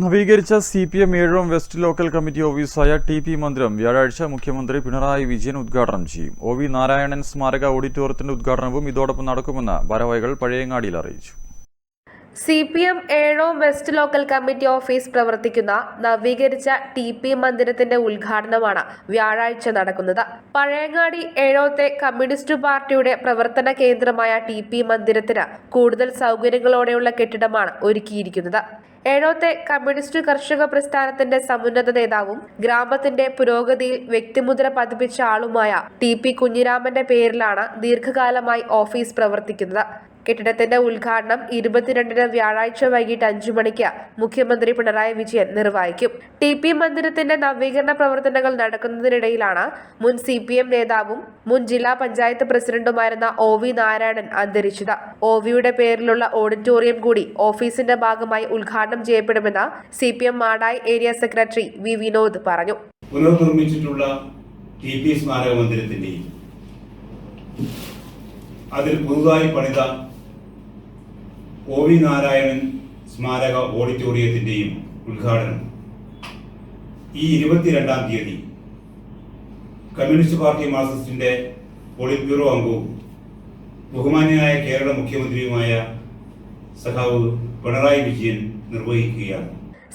നവീകരിച്ച C P M Ezhome west local committee ഓഫീസായ T P മന്ദിരം വ്യാഴാഴ്ച മുഖ്യമന്ത്രി പിണറായി വിജയൻ ഉദ്ഘാടനം ചെയ്യും. ഒ വി നാരായണൻ സ്മാരക ഓഡിറ്റോറിയത്തിന്റെ ഉദ്ഘാടനവും ഇതോടൊപ്പം നടക്കുമെന്ന് ഭാരവാഹികൾ പഴയങ്ങാടിയിൽ അറിയിച്ചു. C P M Ezhome west local committee office പ്രവർത്തിക്കുന്ന നവീകരിച്ച ടി പി മന്ദിരത്തിന്റെ ഉദ്ഘാടനമാണ് വ്യാഴാഴ്ച നടക്കുന്നത്. പഴയങ്ങാടി ഏഴോത്തെ കമ്മ്യൂണിസ്റ്റ് പാർട്ടിയുടെ പ്രവർത്തന കേന്ദ്രമായ ടി പി മന്ദിരത്തിന് കൂടുതൽ സൗകര്യങ്ങളോടെയുള്ള കെട്ടിടമാണ് ഒരുക്കിയിരിക്കുന്നത്. ഏഴോത്തെ കമ്മ്യൂണിസ്റ്റ് കർഷക പ്രസ്ഥാനത്തിന്റെ സമുന്നത നേതാവും ഗ്രാമത്തിന്റെ പുരോഗതിയിൽ വ്യക്തിമുദ്ര പതിപ്പിച്ച ആളുമായ ടി പി കുഞ്ഞിരാമന്റെ പേരിലാണ് ദീർഘകാലമായി ഓഫീസ് പ്രവർത്തിക്കുന്നത്. കെട്ടിടത്തിന്റെ ഉദ്ഘാടനം ഇരുപത്തിരണ്ടിന് വ്യാഴാഴ്ച വൈകിട്ട് അഞ്ചു മണിക്ക് മുഖ്യമന്ത്രി പിണറായി വിജയൻ നിർവഹിക്കും. ടി പി മന്ദിരത്തിന്റെ നവീകരണ പ്രവർത്തനങ്ങൾ നടക്കുന്നതിനിടയിലാണ് മുൻ സി പി എം നേതാവും മുൻ ജില്ലാ പഞ്ചായത്ത് പ്രസിഡന്റുമായിരുന്ന ഒ വി നാരായണൻ അന്തരിച്ചത്. ഒ വിയുടെ പേരിലുള്ള ഓഡിറ്റോറിയം കൂടി ഓഫീസിന്റെ ഭാഗമായി ഉദ്ഘാടനം ചെയ്യപ്പെടുമെന്ന് C P M Madayi area secretary V Vinod പറഞ്ഞു. പുനർനിർമ്മിച്ചിട്ടുള്ള ടി പി സ്മാരക മന്ദിരത്തിന്റെയും അതിൽ പുതുതായി പണിത ഒ വി നാരായണൻ സ്മാരക ഓഡിറ്റോറിയത്തിന്റെയും ഉദ്ഘാടനം. ഈ ഇരുപത്തിരണ്ടാം തീയതി കമ്മ്യൂണിസ്റ്റ് പാർട്ടി മാർക്സിസ്റ്റിന്റെ പോളിറ്റ് ബ്യൂറോ അംഗവും ബഹുമാന്യനായ കേരള മുഖ്യമന്ത്രിയുമായ സഖാവ് പിണറായി വിജയൻ നിർവഹിക്കുകയാണ്.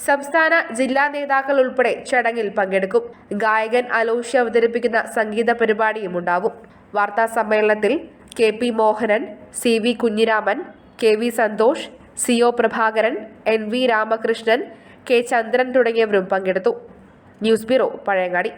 സംസ്ഥാന ജില്ലാ നേതാക്കൾ ഉൾപ്പെടെ ചടങ്ങിൽ പങ്കെടുക്കും. ഗായകൻ അലോഷി അവതരിപ്പിക്കുന്ന സംഗീത പരിപാടിയും ഉണ്ടാവും വാർത്താ സമ്മേളനത്തിൽ K P Mohanan C V Kunhiraman K V Santhosh C O Prabhakaran N V Ramakrishnan K Chandran തുടങ്ങിയവരും പങ്കെടുത്തു. News bureau Pazhayangadi.